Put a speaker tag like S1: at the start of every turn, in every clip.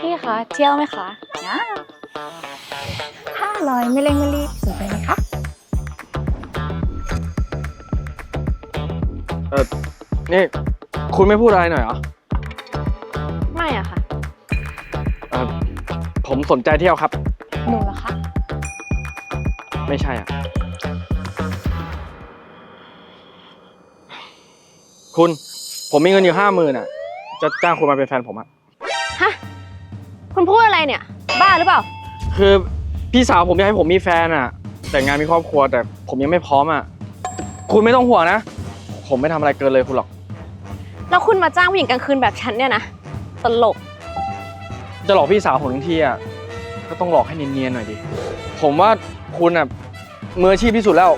S1: พี่คะเที่ยวไหมคะนะ
S2: ถ้าอร่อยไม่เร่งไม่รีบสนใจไหมคะ
S3: เออนี่ คุณไม่พูดอะไรหน่อยเหรอ
S1: ไม่อะค่ะ
S3: เออผมสนใจเที่ยวครับ
S1: หนูเหรอคะ
S3: ไม่ใช่อะ คุณ ผมมีเงินอยู่ห้าหมื่นอะ จะจ้างคุณมาเป็นแฟนผมอะ
S1: ฮะ คุณพูดอะไรเนี่ย บ้าหรือเปล่า
S3: คือพี่สาวผมอยากให้ผมมีแฟนอะ แต่งงานมีครอบครัวแต่ผมยังไม่พร้อมอะ คุณไม่ต้องห่วงนะ ผมไม่ทำอะไรเกินเลยคุณหรอก
S1: แล้วคุณมาจ้างผู้หญิงกลางคืนแบบฉันเนี่ยนะ ตลก
S3: จะหลอกพี่สาวผมทั้งทีอะ ก็ต้องหลอกให้เนียนๆหน่อยดิ ผมว่าคุณอะมืออาชีพที่สุดแล้ว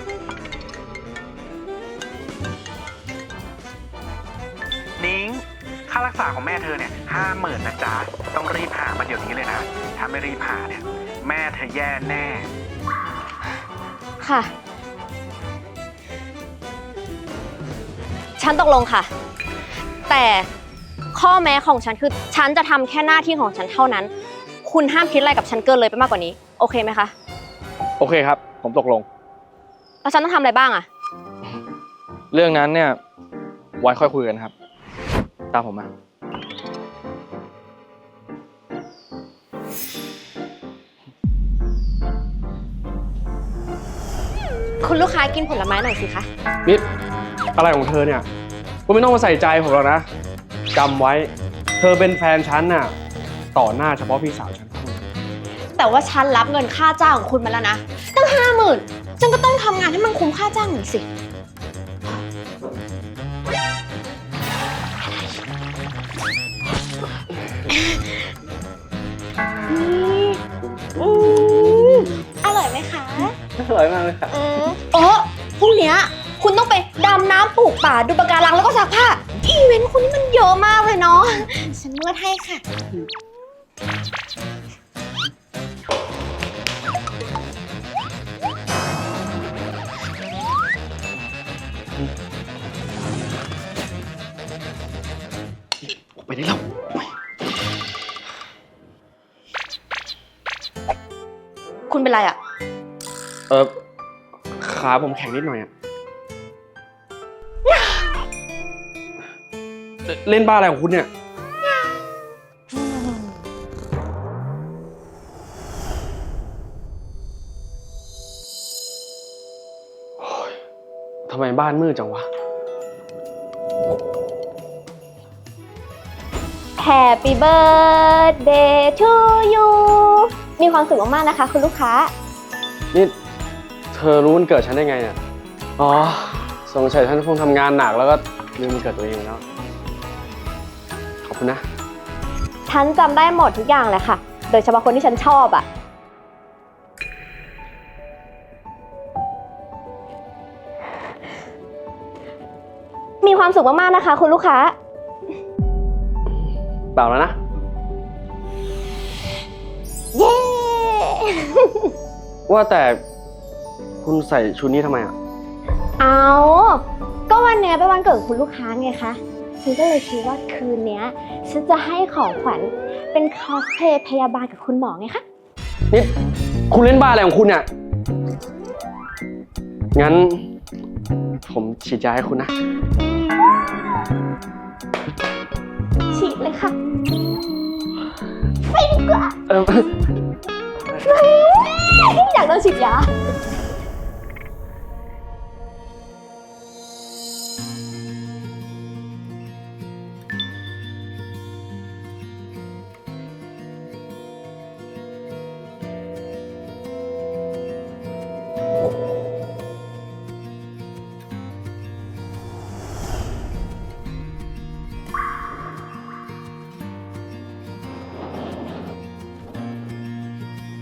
S4: รักษาของแม่เธอเนี่ยห้าหมื่นนะจ๊ะ ต้องรีบหามาเดี๋ยวนี้เลยนะ ถ้าไม่รีบหาเนี่ย แม่เธอแย่แน่
S1: ค่ะ ฉันตกลงค่ะ แต่ข้อแม้ของฉันคือ ฉันจะทำแค่หน้าที่ของฉันเท่านั้น คุณห้ามคิดอะไรกับฉันเกินเลยไปมากกว่านี้ โอเคไหมคะ
S3: โอเคครับ ผมตกลง
S1: แล้วฉันต้องทำอะไรบ้างอะ
S3: เรื่องนั้นเนี่ยไว้ค่อยคุยกันครับ ตามผมมา
S1: คุณลูกค้ากินผลไม้หน่อยสิคะ
S5: นิด อะไรของเธอเนี่ยคุณไม่ต้องมาใส่ใจผมหรอกนะจำไว้ เธอเป็นแฟนฉันน่ะ ต่อหน้าเฉพาะพี่สาวฉันเท่านั้น
S1: แต่ว่าฉันรับเงินค่าจ้างของคุณมาแล้วนะ ตั้งห้าหมื่นฉันก็ต้องทำงานให้มันคุ้มค่าจ้างหน่อยสิ ร่อยมา
S5: กเลยค่ะ
S1: อืมโอ้พรุ่งเนี้ยคุณต้องไปดำน้ำปลูกป่าดูปะการังแล้วก็ซักผ้า อีเวนต์คุณนี่มันเยอะมากเลยเนาะ ฉันนวดให้ค่ะ
S3: ไปได้แล้ว
S1: คุณเป็นไรอะ
S5: เออขาผมแข็งนิดหน่อยอะเล่นบ้าอะไรของคุณเนี่ยโอ๊ยทำไมบ้านมืดจังวะ
S1: Happy birthday to you มีความสุขมากๆนะคะ คุณลูกค้า
S5: นี่เธอรู้วันเกิดฉันได้ไงเนี่ย อ๋อ สงสัยฉันคงทำงานหนักแล้วก็ลืมวันเกิดตัวเองไปแล้ว ขอบคุณนะ
S1: ฉันจำได้หมดทุกอย่างเลยค่ะ โดยเฉพาะคนที่ฉันชอบอะมีความสุขมาก ๆ นะคะ คุณลูกค้า
S5: เปล่าแล้วนะ
S1: เย้
S5: ว่าแต่ คุณใส่ชุดนี้ทำไมอะ
S1: เอาก็วันเนี้ยเป็นวันเกิดของคุณลูกค้าไงคะ ฉันก็เลยคิดว่าคืนเนี้ย ฉันจะให้ของขวัญเป็นคอสเพลย์พยาบาลกับคุณหมอไงคะ
S5: นี่คุณเล่นบ้าอะไรของคุณเนี่ย งั้น ผมฉีดยาให้คุณนะ
S1: ฉีดเลยค่ะไปดีกว่า
S5: เออ
S1: อยากโดนฉีดยา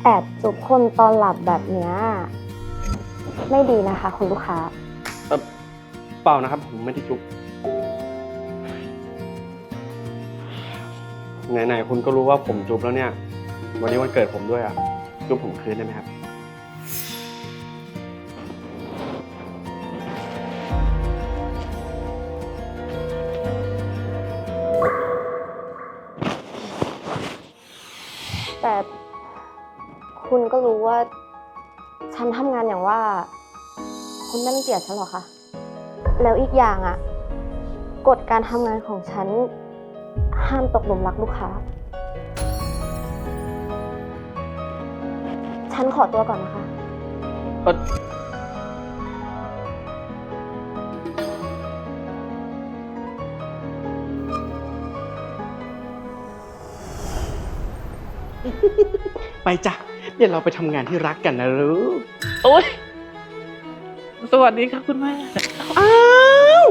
S1: อบจุบคนตอนหลับแบบเนี้ยไม่ดีนะคะ คุณลูกค้า
S5: เปล่านะครับ ผมไม่ได้จุ๊บไหนๆคุณก็รู้ว่าผมจุ๊บแล้วเนี่ย วันนี้วันเกิดผมด้วยอะ จุ๊บผมคืนได้ไหมครับ
S1: ก็รู้ว่า ฉันทำงานอย่างว่า คุณไม่รังเกียจฉันหรอคะ แล้วอีกอย่างอะกฎการทำงานของฉัน ห้ามตกหลุมรักลูกค้า ฉันขอตัวก่อนนะคะ
S3: เอ่อ
S6: ไปจ้ะ เดี๋ยวเราไปทำงานที่รักกันนะลูก
S7: โอ๊ยสวัสดีครับคุณแม่
S6: อ้าว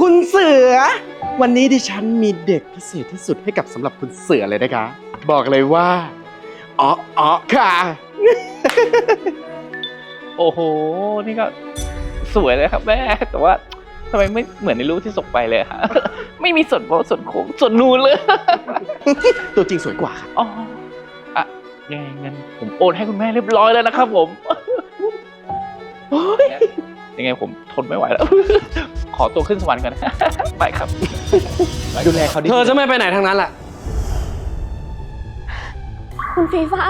S6: คุณเสือ วันนี้ดิฉันมีเด็กพิเศษที่สุดให้กับสำหรับคุณเสือเลยนะคะ บอกเลยว่าอ๋ออ๋อค่ะ
S7: โอ้โห นี่ก็สวยเลยครับแม่ แต่ว่าทำไมไม่เหมือนในรูปที่ส่งไปเลยคะไม่มีส่วนโบะส่วนโค้งส่วนนูนเลย
S6: ตัวจริงสวยกว่าค่ะ
S7: อ๋ออะ ยังไงเงินผมโอนให้คุณแม่เรียบร้อยแล้วนะครับผมโอ๊ยยังไงผมทนไม่ไหวแล้ว ขอตัวขึ้นสวรรค์ก่อนนะไปครับ
S6: ดูแลเขาดี
S5: เธอจะไม่ไปไหนทั้งนั้นแหละ
S1: คุณฟีฟ่า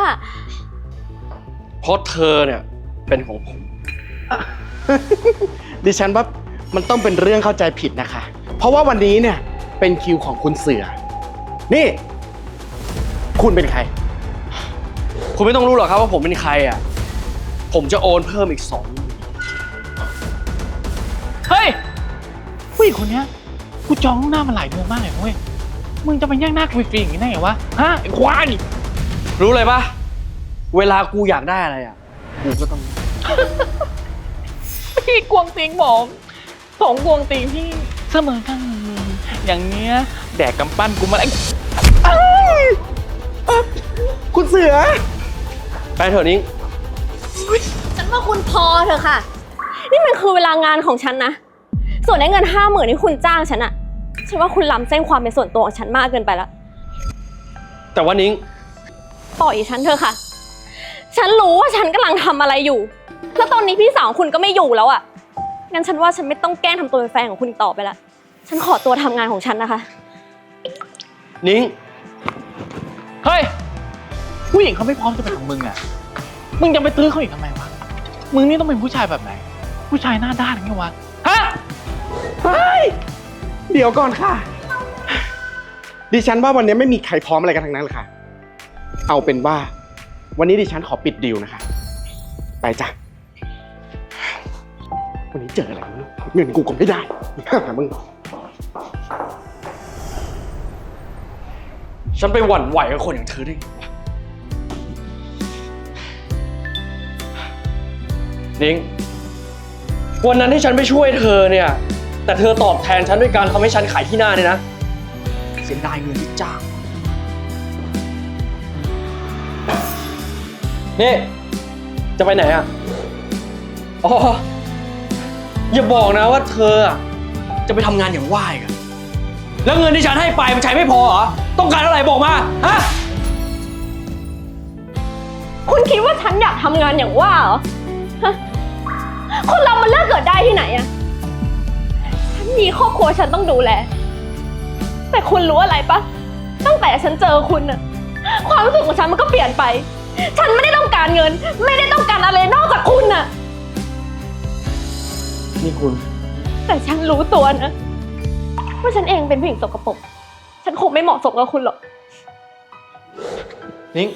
S5: เพราะเธอเนี่ยเป็นของผม
S6: ดิฉันว่ามันต้องเป็นเรื่องเข้าใจผิดนะคะ เพราะว่าวันนี้เนี่ยเป็นคิวของคุณเสือ นี่ คุณเป็นใคร
S5: คุณไม่ต้องรู้หรอกครับว่าผมเป็นใครอะ ผมจะโอนเพิ่มอีกสอง
S7: เฮ้ยผู้หญิงคนเนี้ยกูจองหน้ามาหลายเดือนมากเลยเว้ย มึงจะมาแย่งหน้ากูฟรีๆอย่างนี้ได้ไงวะ ฮะไอ้ควาย
S5: รู้เลยปะเวลากูอยากได้อะไรอะ กูก็ต้อง
S7: พี่กวงติงผมสองกวงติงที่เสมอกันอย่างเนี้ยแดกกำปั้นกูมาแล้ว
S6: คุณเสือ
S5: ไปเถอะนิ้ง
S1: ฉันว่าคุณพอเถอะค่ะ นี่มันคือเวลางานของฉันนะ ส่วนไอ้เงินห้าหมื่นที่คุณจ้างฉันอะฉันว่าคุณล้ำเส้นความเป็นส่วนตัวของฉันมากเกินไปแล้ว
S5: แต่ว่านิ้ง
S1: ปล่อยฉันเถอะค่ะ ฉันรู้ว่าฉันกำลังทำอะไรอยู่ แล้วตอนนี้พี่สาวคุณก็ไม่อยู่แล้วอะงั้นฉันว่าฉันไม่ต้องแกล้งทำตัวเป็นแฟนของคุณอีกต่อไปละ ฉันขอตัวทำงานของฉันนะคะ
S5: นิ้ง
S7: เฮ้ย ผู้หญิงเขาไม่พร้อมจะเป็นของมึงอะ มึงจะไปตื้อเขาอีกทำไมวะ มึงนี่ต้องเป็นผู้ชายแบบไหน ผู้ชายหน้าด้านอย่างเงี้ยวะ ฮะ
S6: เฮ้ย เดี๋ยวก่อนค่ะ ดิฉันว่าวันนี้ไม่มีใครพร้อมอะไรกันทั้งนั้นเลยค่ะ เอาเป็นว่า วันนี้ดิฉันขอปิดดีลนะคะ ไปจ้ะ วันนี้เจออะไรวะเนี่ยเงินกูก็ไม่ได้หามึง
S5: ฉันไปหวั่นไหวกับคนอย่างเธอได้ไง นิ้งวันนั้นที่ฉันไปช่วยเธอเนี่ย แต่เธอตอบแทนฉันด้วยการทำให้ฉันขายที่หน้าเนี่ยนะเสียดายเงินที่จ้างนี่ จะไปไหนอะอ๋ออย่าบอกนะว่าเธออะจะไปทำงานอย่างว่ายกันแล้วเงินที่ฉันให้ไปมันใช้ไม่พอเหรอ ต้องการอะไรบอกมา ฮะ
S1: คุณคิดว่าฉันอยากทำงานอย่างว่าเหรอฮะ คนเรามันเลิกเกิดได้ที่ไหนอะฉันมีครอบครัวฉันต้องดูแล แต่คุณรู้อะไรปะ ตั้งแต่ฉันเจอคุณอะความรู้สึกของฉันมันก็เปลี่ยนไป ฉันไม่ได้ต้องการเงิน ไม่ได้ต้องการอะไรนอกจากคุณอะ
S5: นี่คุณ
S1: แต่ฉันรู้ตัวนะว่าฉันเองเป็นผู้หญิงสกปรก ฉันคงไม่เหมาะสมกับคุณหรอก
S5: นิ้ง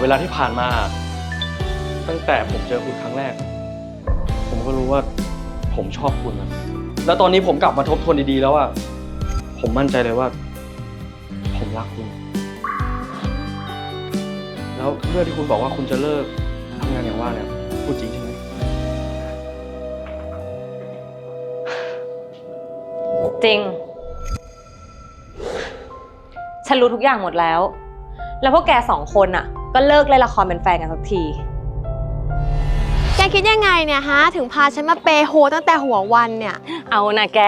S5: ดเวลาที่ผ่านมา ตั้งแต่ผมเจอคุณครั้งแรก ผมก็รู้ว่าผมชอบคุณนะแล้วตอนนี้ผมกลับมาทบทวนดีๆแล้วอะผมมั่นใจเลยว่า ผมรักคุณ แล้วเรื่องที่คุณบอกว่าคุณจะเลิกทำงานอย่างว่าเนี่ยพูดจริงใช่ไหม
S8: จริง ฉันรู้ทุกอย่างหมดแล้ว แล้วพวกแกสองคนอะ ก็เลิกเล่นละครเป็นแฟนกันสักที
S2: แกคิดยังไงเนี่ยฮะ ถึงพาฉันมาเปย์โฮตั้งแต่หัววันเนี่ย
S8: เอานะแก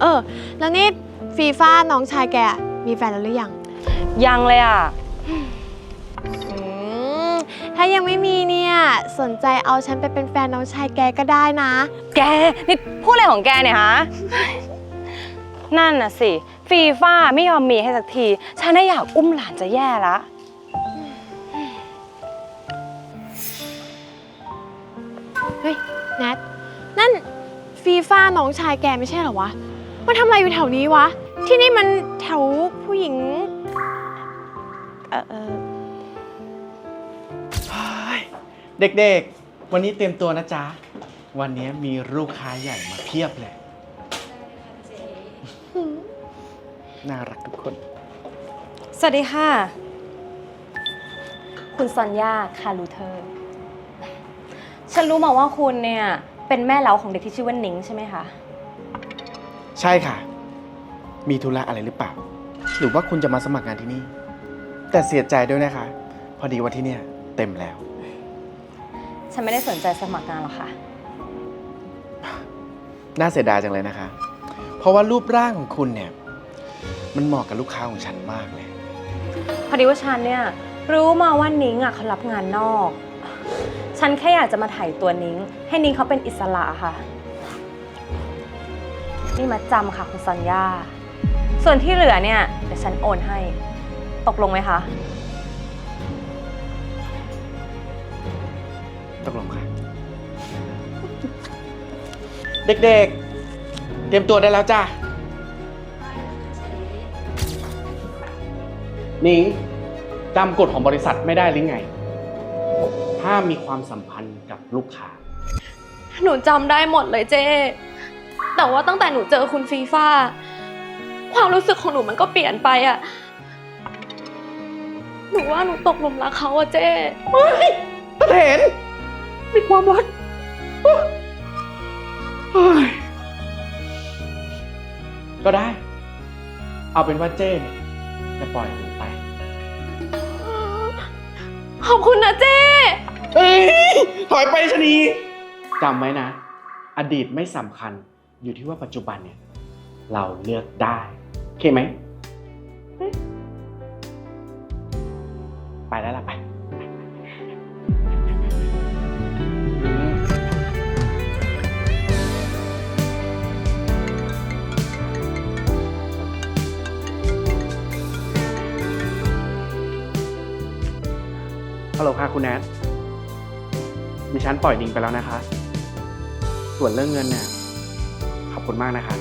S2: เออ แล้วนี่ฟีฟ่าน้องชายแกมีแฟนแล้วหรือยัง
S8: ยังเลยอะ
S2: อืม ถ้ายังไม่มีเนี่ย สนใจเอาฉันไปเป็นแฟนน้องชายแกก็ได้นะ
S8: แก นี่พูดอะไรของแกเนี่ยฮะ นั่นน่ะสิ ฟีฟ่าไม่ยอมมีให้สักที ฉันน่ะอยากอุ้มหลานจะแย่ละ
S2: เฮ้ยแนทนั่นฟีฟ่าน้องชายแกไม่ใช่เหรอวะมันทำอะไรอยู่แถวนี้วะ ที่นี่มันแถวผู้หญิง เออเออ
S6: เด็กๆ วันนี้เตรียมตัวนะจ๊ะ วันนี้มีลูกค้าใหญ่มาเพียบเลย น่ารักทุกคน
S8: สวัสดีค่ะ คุณซอนยาคารูเทอร์ ฉันรู้มาว่าคุณเนี่ยเป็นแม่เล้าของเด็กที่ชื่อว่านิงใช่ไหมคะ
S6: ใช่ค่ะ มีธุระอะไรหรือเปล่า หรือว่าคุณจะมาสมัครงานที่นี่ แต่เสียใจด้วยนะคะ พอดีว่าที่เนี่ยเต็มแล้ว
S8: ฉันไม่ได้สนใจสมัครงานหรอกค่ะ
S6: น่าเสียดายจังเลยนะคะ เพราะว่ารูปร่างของคุณเนี่ย มันเหมาะกับลูกค้าของฉันมากเลย
S8: พอดีว่าฉันเนี่ยรู้มาว่านิ้งอะเขารับงานนอก ฉันแค่อยากจะมาถ่ายตัวนิ้ง ให้นิ้งเขาเป็นอิสระค่ะ นี่มาจำค่ะคุณสัญญา ส่วนที่เหลือเนี่ยเดี๋ยวฉันโอนให้ ตกลงไหมคะ
S6: ตกลงค่ะ เด็กๆ เตรียมตัวได้แล้วจ้านิงจำกฎของบริษัทไม่ได้หรือไง ห้ามมีความสัมพันธ์กับลูกค้า
S1: หนูจำได้หมดเลยเจ้แต่ว่าตั้งแต่หนูเจอคุณฟีฟ่าความรู้สึกของหนูมันก็เปลี่ยนไปอะหนูว่าหนูตกหลุมรักเขาอะเจ้
S6: ตะเถนมีความรักโอ้ยก็ได้ เอาเป็นว่าเจ้เนี่ยจะปล่อยหนูไป
S1: ขอบคุณนะเจ้
S6: เอ้ยถอยไปชะนีจำไว้นะ อดีตไม่สำคัญอยู่ที่ว่าปัจจุบันเนี่ย เราเลือกได้โอเคไหม ไปแล้วล่ะไป ฮัลโหลค่ะคุณแน ดิฉันปล่อยดิงไปแล้วนะคะ ส่วนเรื่องเงินเนี่ยขอบคุณมากนะคะ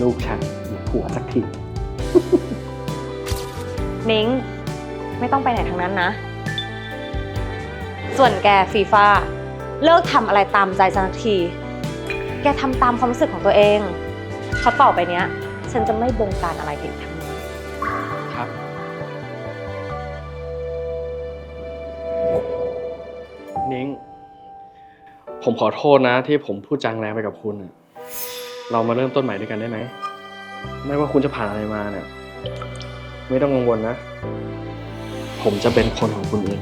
S6: ลูกฉันมีผัวสักที
S8: นิ้ง ไม่ต้องไปไหนทั้งนั้นนะ ส่วนแกฟีฟ่าเลิกทำอะไรตามใจสักที แกทำตามความรู้สึกของตัวเองเพราต่อไปเนี้ย ฉันจะไม่บงการอะไรอีกทั้งนั้น
S6: ครับ
S5: นิ้ง ผมขอโทษนะ ที่ผมพูดจังแรงไปกับคุณอะเรามาเริ่มต้นใหม่ด้วยกันได้ไหม ไม่ว่าคุณจะผ่านอะไรมาเนี่ย ไม่ต้องกังวลนะ ผมจะเป็นคนของคุณเอง